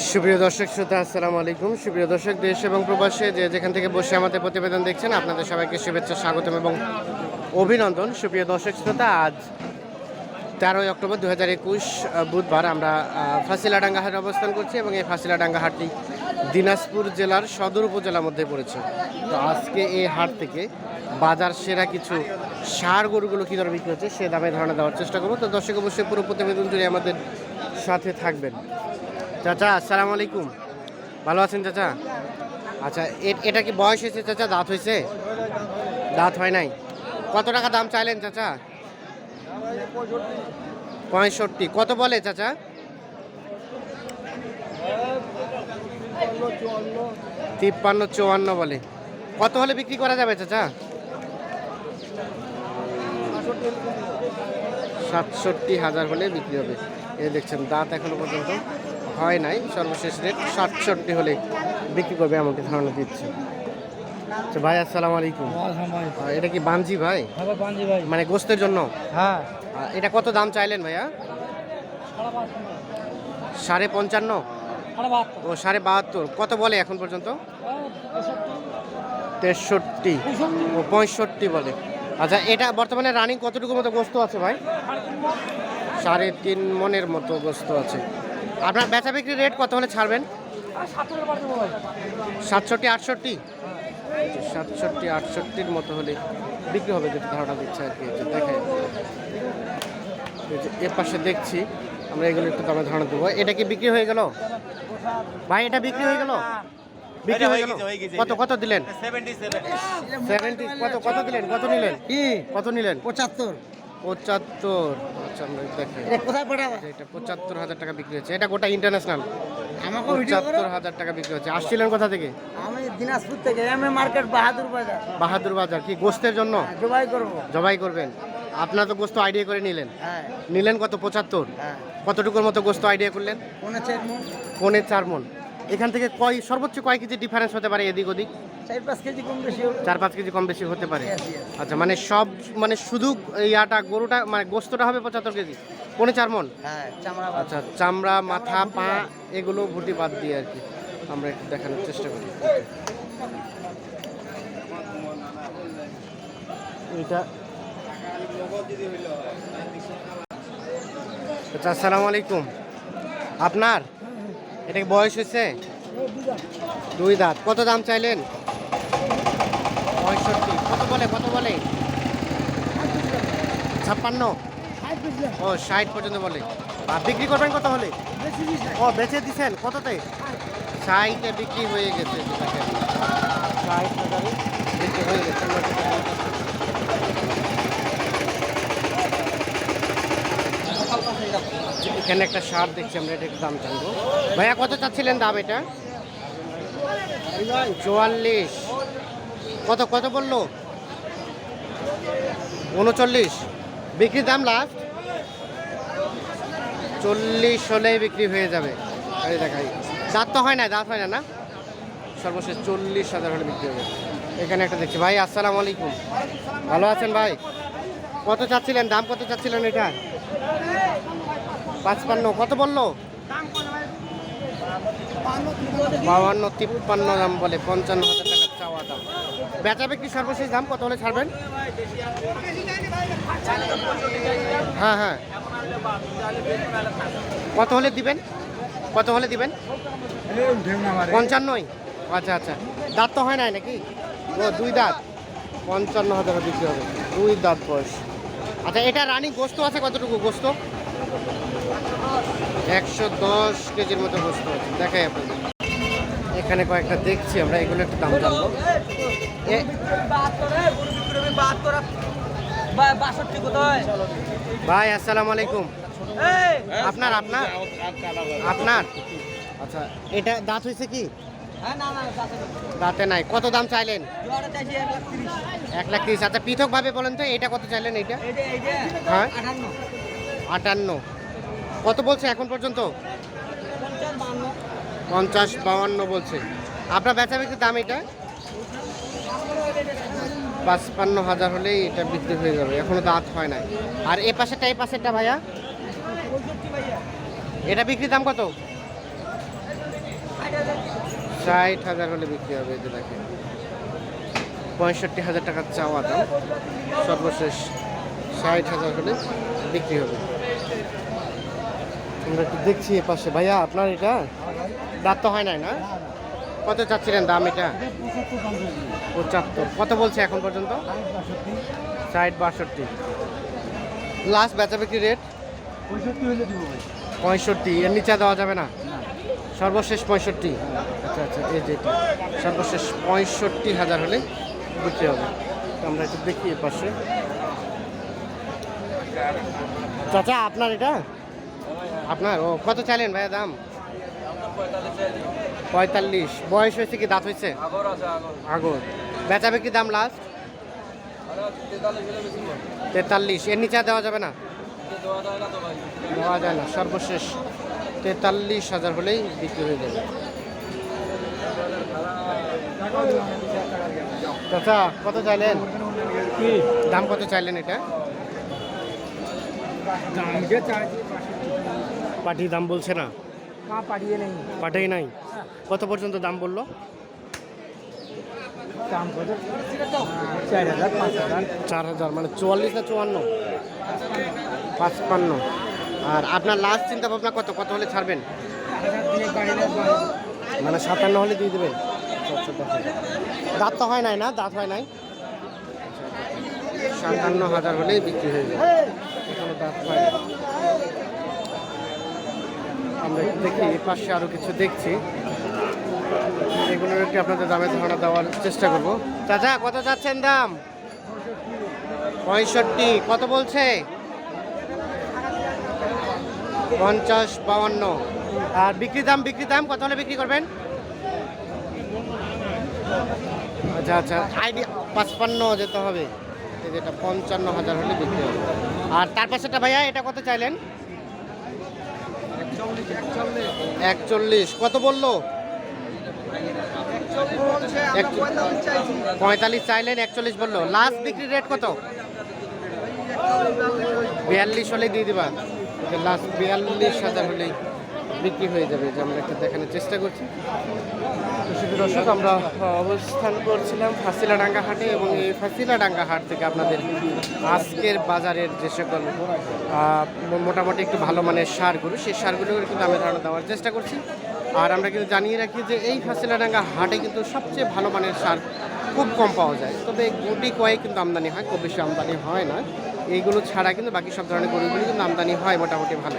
সুপ্রিয় দর্শক শ্রোতা, আসসালামু আলাইকুম। সুপ্রিয় দর্শক, দেশ এবং প্রবাসে যে যেখান থেকে বসে আমাদের প্রতিবেদন দেখছেন, আপনাদের সবাইকে শুভেচ্ছা, স্বাগতম এবং অভিনন্দন। সুপ্রিয় দর্শক শ্রোতা, আজ তেরোই অক্টোবর দু হাজার একুশ বুধবার আমরা ফাঁসিলাডাঙ্গা হাটে অবস্থান করছি এবং এই ফাঁসিলাডাঙ্গা হাটটি দিনাজপুর জেলার সদর উপজেলার মধ্যে পড়েছে। তো আজকে এই হাট থেকে বাজার সেরা কিছু সার গরুগুলো কী বিক্রি হচ্ছে, সে দামে ধারণা দেওয়ার চেষ্টা করব। তো দর্শক, অবশ্যই পুরো প্রতিবেদন জুড়ে আমাদের সাথে থাকবেন। চাচা আসসালামু আলাইকুম ভালো আছেন চাচা? আচ্ছা এটা কি বয়স হয়েছে চাচা? দাঁত হয়েছে? দাঁত হয় নাই। কত টাকা দাম চাইলেন চাচা? পঁয়ষট্টি। কত বলে চাচা? তিপ্পান্ন চুয়ান্ন বলে। কত হলে বিক্রি করা যাবে চাচা? সাতষট্টি হাজার হলে বিক্রি হবে। এ দেখছেন, দাঁত এখনও পর্যন্ত হয় নাই সর্বশেষ রেট সাতষট্টি হলে বিক্রি করবে এমনটি ধারণা দিচ্ছে। আচ্ছা ভাই আসসালামু আলাইকুম। এটা কি বাঞ্জি ভাই? মানে গোস্তের জন্য? হ্যাঁ। এটা কত দাম চাইলেন ভাইয়া? সাড়ে পঞ্চান্ন? ও সাড়ে বাহাত্তর। কত বলে এখন পর্যন্ত? তেষট্টি। ও পঁয়ষট্টি বলে। আচ্ছা এটা বর্তমানে রানিং কতটুকু মতো গোস্ত আছে ভাই? সাড়ে তিন মনের মতো গোস্ত আছে। আপনার বেচা বিক্রি রেট কত হলে ছাড়বেন? সাতষট্টি আটষট্টি? সাতষট্টি আটষট্টির মতো হলে বিক্রি হবে যেটা ধারণা দিচ্ছে আর কি। এই যে দেখে এর পাশে দেখছি আমরা এগুলো একটু দামে ধারণা দেবো। এটা কি বিক্রি হয়ে গেল? ভাই এটা বিক্রি হয়ে গেল? বিক্রি হয়ে গেল? কত কত দিলেন? সেভেন্টি কত কত দিলেন? কত নিলেন? কত নিলেন? পঁচাত্তর। পঁচাত্তর। আচ্ছা আমরা দেখি। এটা কোথায় পাঠাবো? এটা পঁচাত্তর হাজার টাকা বিক্রি হচ্ছে। এটা গোটা ইন্টারন্যাশনাল আমাকে পঁচাত্তর হাজার টাকা বিক্রি হচ্ছে। আসছিলেন কোথা থেকে? আমি দিনাজপুর থেকে এম এ মার্কেট বাহাদুর বাজার। বাহাদুর বাজার। কি গোস্তের জন্য? জবাই করব। জবাই করবেন। আপনার তো গোস্ত আইডিয়া করে নিলেন। হ্যাঁ। নিলেন কত? পঁচাত্তর। হ্যাঁ। কতটুকুর মতো গোস্ত আইডিয়া করলেন? কোনে চেক মন। পৌনে চার মন। এখান থেকে কয় সর্বোচ্চ কয় কেজি ডিফারেন্স হতে পারে এদিক ওদিক? চার পাঁচ কেজি কম বেশি চার পাঁচ কেজি কম বেশি হতে পারে. আচ্ছা মানে সব মানে শুধু ইয়াটা গরুটা মানে গোস্তটা হবে পঁচাত্তর কেজি? পৌনে চার মন আচ্ছা চামড়া মাথা পা এগুলো ভুটি বাদ দিয়ে আর কি আমরা একটু দেখানোর চেষ্টা করি। এটা আচ্ছা আসসালামু আলাইকুম। আপনার? এটা বয়স হয়েছে? দুই দাঁত। কত দাম চাইলেন? পঁয়ষট্টি। কত বলে? কত বলে? ছাপ্পান্ন? ও, ষাট পর্যন্ত বলে। আর বিক্রি করবেন কত হলে? ও, বেচে দিছেন? কততে? ষাটে বিক্রি হয়ে গেছে। ষাট হাজারে বিক্রি হয়ে গেছে। এখানে একটা সার দেখছি, আমরা এটা একটু দাম জানব। ভাইয়া, কত চাচ্ছিলেন দাম এটা? চুয়াল্লিশ। কত কত বলল? উনচল্লিশ। বিক্রির দাম লাস্ট চল্লিশ হলেই বিক্রি হয়ে যাবে। দেখাই। দাঁত তো হয় না, দাঁত হয় না না? সর্বশেষ চল্লিশ হাজার হলে বিক্রি হবে। এখানে একটা দেখছি। ভাই, আসসালামু আলাইকুম। ভালো আছেন ভাই? কত চাচ্ছিলেন? দাম কত চাচ্ছিলেন এটা? পাঁচপান্ন, কত বলল? বাউান্ন তিপ্পান্ন দাম বলে, পঞ্চান্ন হাজার টাকা চাওয়া দাম। বেচা বিক্রি সর্বশেষ দাম কত হলে ছাড়বেন? হ্যাঁ হ্যাঁ। কত হলে দিবেন? কত হলে দিবেন? পঞ্চান্নই? আচ্ছা আচ্ছা। দাঁত তো হয় নাই নাকি? ও, দুই দাঁত। পঞ্চান্ন হাজার বিক্রি হবে। দুই দাঁত বয়স। আচ্ছা এটা রানিং গোস্ত আছে কতটুকু গোস্ত? একশো দশ কেজির মতো গোস্ত আছে। দেখাই আপনাদের। এখানে কয়েকটা দেখছি আমরা এগুলো একটু দাম জানব। ভাই আসসালামু আলাইকুম। আপনার আপনার? আপনার? আচ্ছা এটা দাঁত হয়েছে কি? দাঁতে নাই। কত দাম চাইলেন? এক লাখ তিরিশ। আচ্ছা পৃথকভাবে বলেন তো এটা কত চাইলেন এইটা? হ্যাঁ? আটান্ন। কত বলছে এখন পর্যন্ত? পঞ্চাশ বাউান্ন বলছে। আপনার বেচা বিক্রির দাম এটা? পাঁচপান্ন হাজার হলেই এটা বিক্রি হয়ে যাবে, এখনও দাঁত হয় নাই। আর এ পাশেরটা এই পাশেরটা ভাইয়া? এটা বিক্রির দাম কত? ষাট হাজার হলে বিক্রি হবে দেখেন। পঁয়ষট্টি হাজার টাকার চাওয়া দাম। সর্বশেষ ষাট হাজার হলে বিক্রি হবে। আমরা একটু দেখছি পাশে। ভাইয়া আপনার এটা দাঁত তো হয় নাই না? কত চাচ্ছিলেন দাম এটা? পঁচাত্তর। কত বলছে এখন পর্যন্ত? ষাট বাষট্টি। লাস্ট বেচা বিক্রি রেট পঁয়ষট্টি এর নিচে দেওয়া যাবে না? সর্বশেষ পঁয়ষট্টি। আচ্ছা আচ্ছা এই যে সর্বশেষ পঁয়ষট্টি হাজার হলে বিক্রি হবে। আমরা একটু দেখি এ পাশে। চাচা আপনার এটা? আপনার ও কত চাইলেন ভাইয়া দাম? পঁয়তাল্লিশ। বয়স হয়েছে কি দাঁত হয়েছে? আগর আছে আগর। আগর। বেচা বিক্রি দাম লাস্ট তেতাল্লিশ এর নিচে দেওয়া যাবে না? দেওয়া যায় না সর্বশেষ। তেতাল্লিশ হাজার হলেই বিক্রি হয়ে যাবে। চাচা কত চাইলেন? কি? দাম কত চাইলেন এটা? দাম যে চাই পাটি দাম বলছে না? পাঠিয়ে নেই। পাটাই নাই? কত পর্যন্ত দাম বলল? চার হাজার চার মানে চুয়াল্লিশ না চুয়ান্ন? পাঁচপান্ন। আর আপনার লাস্ট চিন্তা ভাবনা কত? কত হলে ছাড়বেন? মানে সাতান্ন হলে দিয়ে দেবেন? আচ্ছা, আচ্ছা, দেখেন। দাঁত তো হয় নাই না? দাঁত হয় নাই? সাতান্ন হাজার হলেই বিক্রি হয়ে যাবে। এখনও দাঁত হয় না। আমরা একটু দেখি পাশে আরও কিছু দেখছি। এগুলোর একটু আপনাদের দামে ধারণা দেওয়ার চেষ্টা করব। চাচা, কত যাচ্ছেন দাম? পঁয়ষট্টি, কত বলছে? পঞ্চাশ বাউান্ন। আর বিক্রি দাম বিক্রি দাম, কত হলে বিক্রি করবেন? আচ্ছা আচ্ছা আইডিয়া, পাঁচপান্ন যেতে হবে। যেটা পঞ্চান্ন হাজার হলে বিক্রি হবে। আর তার পাশেটা ভাইয়া, এটা কত চাইলেন? একচল্লিশ কত বলল? পঁয়তাল্লিশ চাইলেন, একচল্লিশ বলল। লাস্ট বিক্রি রেট কত? বিয়াল্লিশ হলেই দিয়ে দিবা। লাস্ট বিয়াল্লিশ হাজার হলেই। বিক্রি হয়ে যাবে যে আমরা একটু দেখানোর চেষ্টা করছি। দর্শক, আমরা অবস্থান করছিলাম ফাঁসিলাডাঙ্গা হাটে এবং এই ফাঁসিলাডাঙ্গা হাট থেকে আপনাদের আজকের বাজারের যে সকল মোটামুটি একটু ভালো মানের সারগুলো, সেই সারগুলোর কিন্তু আমি ধারণা দেওয়ার চেষ্টা করছি। আর আমরা কিন্তু জানিয়ে রাখি যে এই ফাঁসিলাডাঙ্গা হাটে কিন্তু সবচেয়ে ভালো মানের সার খুব কম পাওয়া যায়। তবে গুটি কয়েক কিন্তু আমদানি হয়, খুব বেশি আমদানি হয় না। এইগুলো ছাড়া কিন্তু বাকি সব ধরনের গরুগুলি কিন্তু আমদানি হয় মোটামুটি ভালো